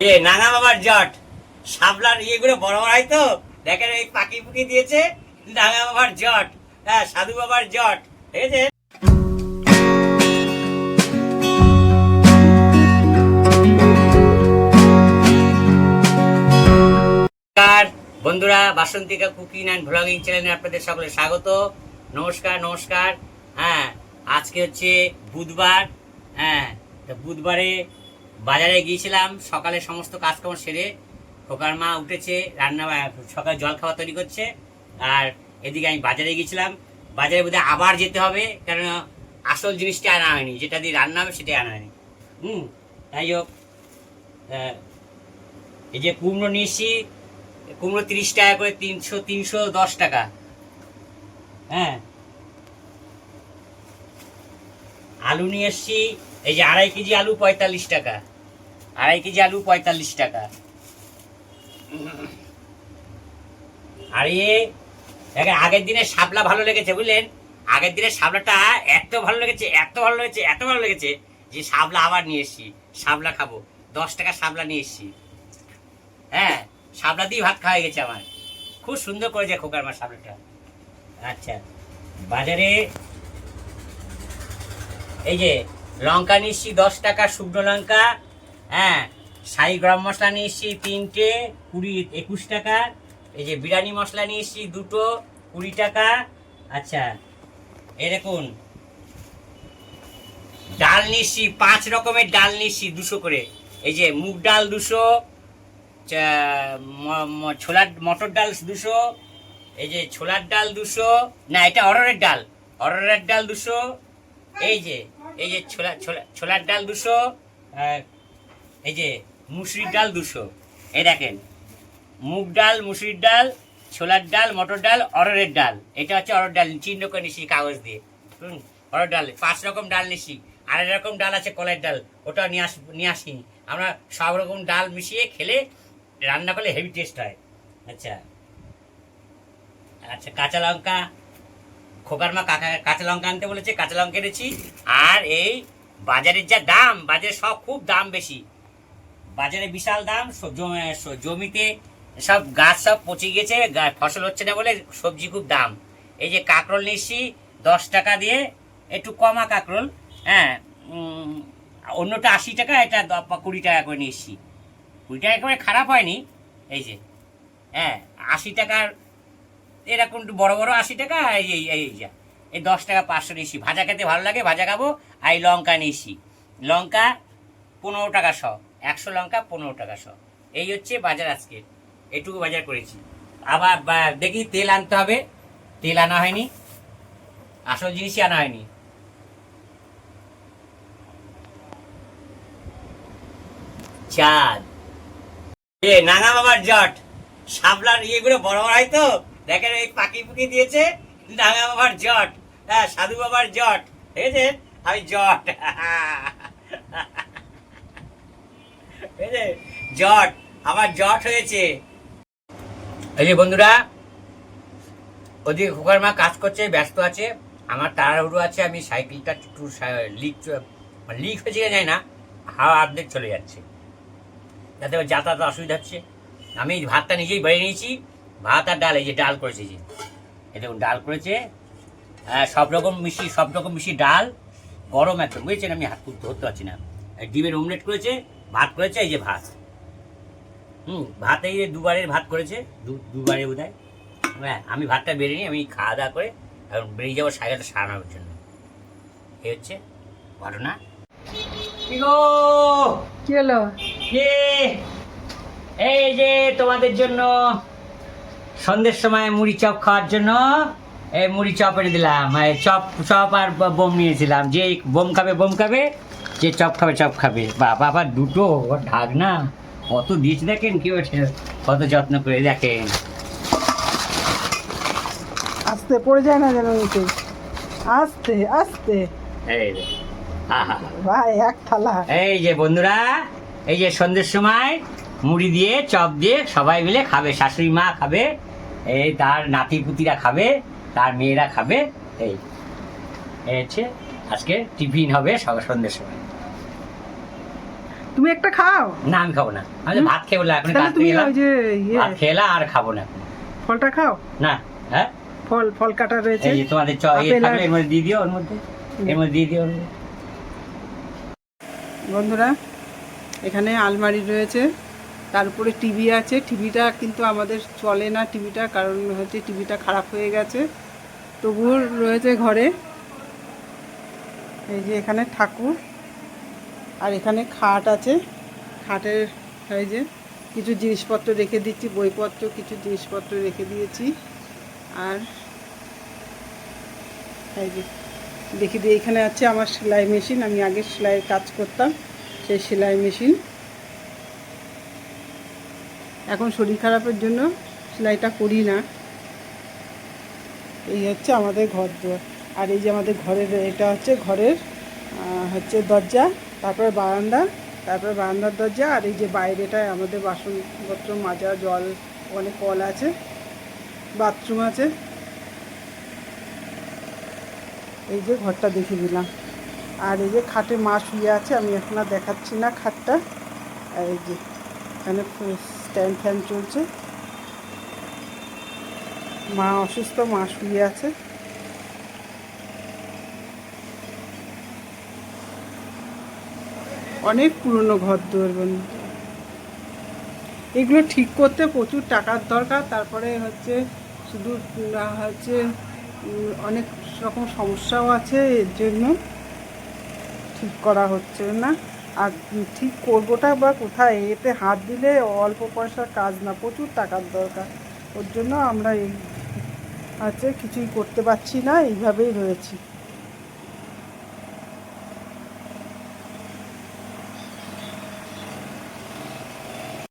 এ, নানা বাবার জট। সাবলার ইয়েগুলো বড় বড় হয় তো? দেখেন এই পাকি পুকি দিয়েছে, নানা বাবার জট। হ্যাঁ সাধু বাবার জট। ঠিক আছে? বন্ধুরা, বাসন্তিকা কুকিং অ্যান্ড ভ্লগিং চ্যানেলে আপনাদের সকলে স্বাগত। নমস্কার নমস্কার। হ্যাঁ আজকে হচ্ছে বুধবার। হ্যাঁ বুধবারে বাজারে গিয়েছিলাম, সকালে সমস্ত কাজকর্ম সেরে খোকার মা উঠেছে, রান্না সকালে জল খাওয়া তৈরি করছে, আর এদিকে আমি বাজারে গিয়েছিলাম। বাজারে বোধহয় আবার যেতে হবে কারণ আসল জিনিসটা আনা হয়নি, যেটা দিয়ে রান্না হবে সেটাই আনা হয়নি। হুম তাই হোক এই যে কুমড়ো নিয়েছি কুমড়ো তিরিশ টাকা করে তিনশো তিনশো দশ টাকা। হ্যাঁ। আলু নিয়ে এসছি এই যে আড়াই কেজি আলু পঁয়তাল্লিশ টাকা। আড়াই কেজি আলু পঁয়তাল্লিশ টাকা। আর এ আগের দিনের শাপলা ভালো লেগেছে, বুঝলেন? আগের দিনের শাপলাটা এত ভালো লেগেছে, এত ভালো লেগেছে, এত ভালো লেগেছে যে শাপলা আবার নিয়ে এসছি। শাপলা খাব। দশ টাকা শাপলা নিয়ে এসছি। হ্যাঁ শাপলা দিয়ে ভাত খাওয়া গেছে আমার। খুব সুন্দর করেছে খোকার মা শাপলাটা। আচ্ছা বাজারে এই যে লঙ্কা নিচ্ছি, দশ টাকা শুকনো লঙ্কা হ্যাঁ সাই গরম মশলা নিয়েছি তিনটে, কুড়ি একুশ টাকা, এই যে বিরিয়ানি মশলা নিয়েছি দুটো, কুড়ি টাকা আচ্ছা দেখুন, ডাল নিচ্ছি পাঁচ রকমের ডাল নিচ্ছি দুশো করে, এই যে মুগ ডাল দুশো ছোলার, মটর ডাল দুশো, এই যে ছোলার ডাল দুশো, না, এটা অরড়ের ডাল অরড়ের ডাল দুশো, এই যে এই যে ছোলা ছোলা, ছোলার ডাল দুশো এই যে মুসুরির ডাল দুশো। এই দেখেন, মুগ ডাল, মুসুরির ডাল, ছোলার ডাল, মটর ডাল, অরড়ের ডাল। এটা হচ্ছে অরড় ডাল, চিহ্ন করে নিছি কাগজ দিয়ে। হুম, অরড় ডাল, পাঁচ রকম ডাল নিছি। এক রকম ডাল আছে কলের ডাল, ওটা নিয়ে আস, নিয়ে আসিনি। আমরা সব রকম ডাল মিশিয়ে খেলে রান্না করলে হেভি টেস্ট হয়। আচ্ছা আচ্ছা কাঁচা লঙ্কা খোকার মা কাকা কাঁচা লঙ্কা আনতে বলেছে, কাঁচা লঙ্কা এনেছি। আর এই বাজারের যা দাম, বাজারে সব খুব দাম বেশি। বাজারে বিশাল দাম জমিতে সব গাছ সব পচে গেছে ফসল হচ্ছে না বলে সবজি খুব দাম। এই যে কাঁকরোল নিচ্ছি দশ টাকা দিয়ে, একটু কমা কাঁকরোল হ্যাঁ অন্যটা আশি টাকা, এটা কুড়ি টাকা করে নিয়েছি। কুড়ি টাকা করে খারাপ হয়নি, এই যে হ্যাঁ আশি টাকার এরকম বড় বড় আশি টাকা, এই এই যা। এই দশ টাকা পাঁচশো নিয়েছি। ভাজা খেতে ভালো লাগে, ভাজা খাব। আর এই লঙ্কা নিয়েছি। লঙ্কা পনেরো টাকা শ। একশো লঙ্কা, পনেরো টাকা শ। এই হচ্ছে বাজার আজকে এটুকু বাজার করেছি। আবার দেখি তেল আনতে হবে। তেল আনা হয়নি। আসল জিনিসই আনা হয়নি। চাঁদ। এ, নানা বাবার জট। সাবলার ইয়েগুলো বড় বড় হয় তো? দেখেন এই পাকি পুকি দিয়েছে নানা বাবার জট। হ্যাঁ সাধু বাবার জট। ঠিক আছে? আমি জট। ঠিক আছে? জট। আমার জট হয়েছে। এই যে বন্ধুরা, ওদিকে খোকার মা কাজ করছে, ব্যস্ত আছে। আমার তাড়াহুড়ো আছে, আমি সাইকেলটা একটু লিক লিক কিনা জানি না। হাওয়া অর্ধেক চলে যাচ্ছে। যাতে যাতায়াত অসুবিধা হচ্ছে। আমি ভাতটা নিজেই বেড়ে নিয়েছি। ভাত আর ডাল এই যে ডাল করেছে যে। এই দেখুন ডাল করেছে। হ্যাঁ সব রকম মিশি সব রকম মিশি ডাল গরম একদম বুঝেছেন? আমি হাত ধরতে পারছি না। এই ডিমের অমলেট করেছে ভাত করেছে এই যে ভাত। হুম ভাত এই যে দুবারের ভাত করেছে দু দুবারে বোধ হয় হ্যাঁ আমি ভাতটা বেড়ে নিই আমি খাওয়া দাওয়া করে এখন বেরিয়ে যাব সাইকেলটা সারানোর জন্য। এই হচ্ছে ঘটনা। কি হলো? এই যে তোমাদের জন্য সন্ধ্যের সময় মুড়ি চপ খাওয়ার জন্য এই মুড়ি চপ এনে দিলাম। এই চপ চপ আর বোম নিয়েছিলাম। যে বোম খাবে বোম খাবে যে চপ খাবে চপ খাবে। বা বাবা দুটো ও ঢাক না কত দিয়েছে দেখেন কি ওঠে কত যত্ন করে দেখেন। আস্তে পড়ে যায় না যেন নিচে। আস্তে আস্তে। এই ভাই এক থালা। এই যে বন্ধুরা এই যে সন্ধ্যের সময় মুড়ি দিয়ে চপ দিয়ে সবাই মিলে খাবে শাশুড়ি মা খাবে। এই তার নাতি পুতিরা খাবে তার মেয়েরা খাবে এই। হচ্ছে আজকে টিফিন হবে সন্ধ্যের সময়। তুমি একটা খাও? না আমি খাব না। আমি ভাত খেয়ে বললাম এখন তাহলে রাত্রে তুমি এলাম ওই যে ইয়ে ভাত খেলা আর খাব না। ফলটা খাও? না হ্যাঁ? ফল ফল কাটা রয়েছে। এই তোমাদের চ ইয়ে এর মধ্যে দিয়ে দিও ওর মধ্যে। এর মধ্যে দিয়ে দিও বন্ধুরা এখানে আলমারি রয়েছে। তার উপরে টিভি আছে। টিভিটা কিন্তু আমাদের চলে না টিভিটা কারণ হচ্ছে টিভিটা খারাপ হয়ে গেছে। তবুও রয়েছে ঘরে। এই যে এখানে ঠাকুর। আর এখানে খাট আছে। খাটের এই যে কিছু জিনিসপত্র রেখে দিচ্ছি, বইপত্র, কিছু জিনিসপত্র রেখে দিয়েছি। আর এই যে দেখি দিয়ে এখানে আছে আমার সেলাই মেশিন। আমি আগে সেলাইয়ের কাজ করতাম, সেই সেলাই মেশিন। এখন শরীর খারাপের জন্য সেলাইটা করি না। এই হচ্ছে আমাদের ঘর দুয়ার। আর এই যে আমাদের ঘরের, এটা হচ্ছে ঘরের হচ্ছে দরজা, তারপরে বারান্দা, তারপরে বারান্দার দরজা, আর এই যে বাইরেটায় আমাদের বাসনপত্র, মাজা, জল, অনেক কল আছে, বাথরুম আছে। এই যে ঘরটা দেখে দিলাম আর এই যে খাটে মা শুয়ে আছে, আমি এখন আর দেখাচ্ছি না খাটটা। আর এই যে এখানে স্ট্যান্ড ফ্যান চলছে। মা অসুস্থ, মা শুয়ে আছে। অনেক পুরনো ঘর দুয়ার বন্ধু এগুলো ঠিক করতে প্রচুর টাকার দরকার, তারপরে হচ্ছে শুধু হচ্ছে অনেক রকম সমস্যাও আছে, এর জন্য ঠিক করা হচ্ছে না। আর ঠিক করবোটা বা কোথায়? এতে হাত দিলে অল্প পয়সার কাজ না, প্রচুর টাকার দরকার। ওর জন্য আমরা এই আছে, কিছুই করতে পারছি না, এইভাবেই রয়েছি।